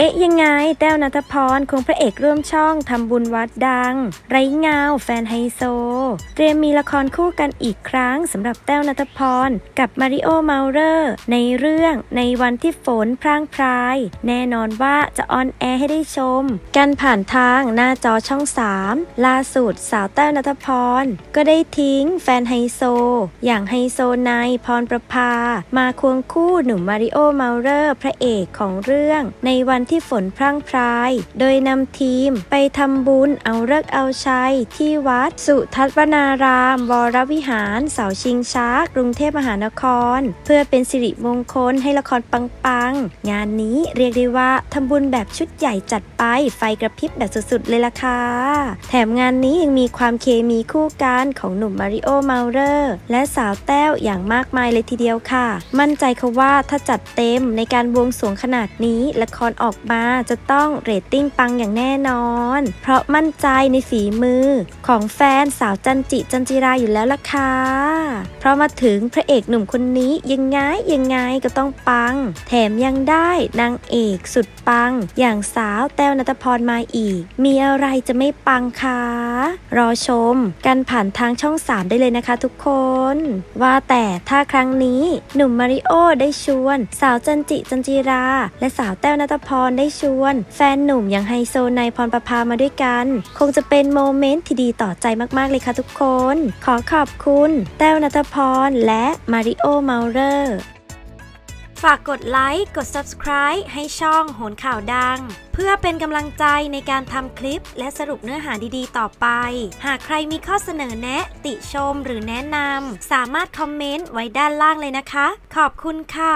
เอ๊ะยังไง แต้วนัทพรคงพระเอกร่วมช่องทำบุญวัดดัง ไร้เงา แฟนไฮโซ เตรียมมีละครคู่กันอีกครั้งสำหรับแต้วนัทพร กับมาริโอเมาเลอร์ ในเรื่องในวันที่ฝนพรางพราย แน่นอนว่าจะออนแอร์ให้ได้ชม กันผ่านทางหน้าจอช่อง 3 ล่าสุดสาวแต้วนัทพร ก็ได้ทิ้งแฟนไฮโซ อย่างไฮโซนายพรประภา มาควงคู่หนุ่มมาริโอเมาเลอร์ พระเอกของเรื่องในวันที่ฝนพรั่งพราย โดยนำทีมไปทำบุญเอาเลิกเอาชัย ที่วัดสุทัศนาราม วรวิหาร เสาชิงช้า กรุงเทพมหานคร เพื่อเป็นสิริมงคลให้ละครปังๆ งานนี้เรียกได้ว่าทำบุญแบบชุดใหญ่จัดไป ไฟกระพริบแบบสุดๆ เลยล่ะค่ะ แถมงานนี้ยังมีความเคมีคู่กันของหนุ่มมาริโอเมาเลอร์ และสาวแต้วอย่างมากมายเลยทีเดียวค่ะ มั่นใจค่ะว่าถ้าจัดเต็มในการบวงสรวงขนาดนี้ละครออกอกมาจะต้องเรตติ้งปังอย่างแน่นอน เพราะมั่นใจในฝีมือ ของแฟนสาวจันจิจันจิราอยู่แล้วล่ะค่ะ เพราะมาถึงพระเอกหนุ่มคนนี้ยังไงยังไงก็ต้องปัง แถมยังได้นางเอกสุดปัง อย่างสาวแต้วนัทพรมาอีก มีอะไรจะไม่ปังคะ รอชม กันผ่านทางช่อง 3 ได้เลยนะคะทุกคน ว่าแต่ถ้าครั้งนี้หนุ่มมาริโอได้ชวน สาวจันจิจันจิรา และสาวแต้วนัทพรรได้ชวน แฟนหนุ่มอย่างไฮโซนายพรประภามาด้วยกัน คงจะเป็นโมเมนต์ที่ดีต่อใจมากๆเลยค่ะทุกคน ขอขอบคุณ แต้วนัทพร และมาริโอเมาเลอร์ ฝากกดไลค์ กด subscribe ให้ช่องโหนข่าวดัง เพื่อเป็นกำลังใจในการทำคลิปและสรุปเนื้อหาดีๆ ต่อไป หากใครมีข้อเสนอแนะ ติชมหรือแนะนำสามารถคอมเมนต์ไว้ด้านล่างเลยนะคะ ขอบคุณค่ะ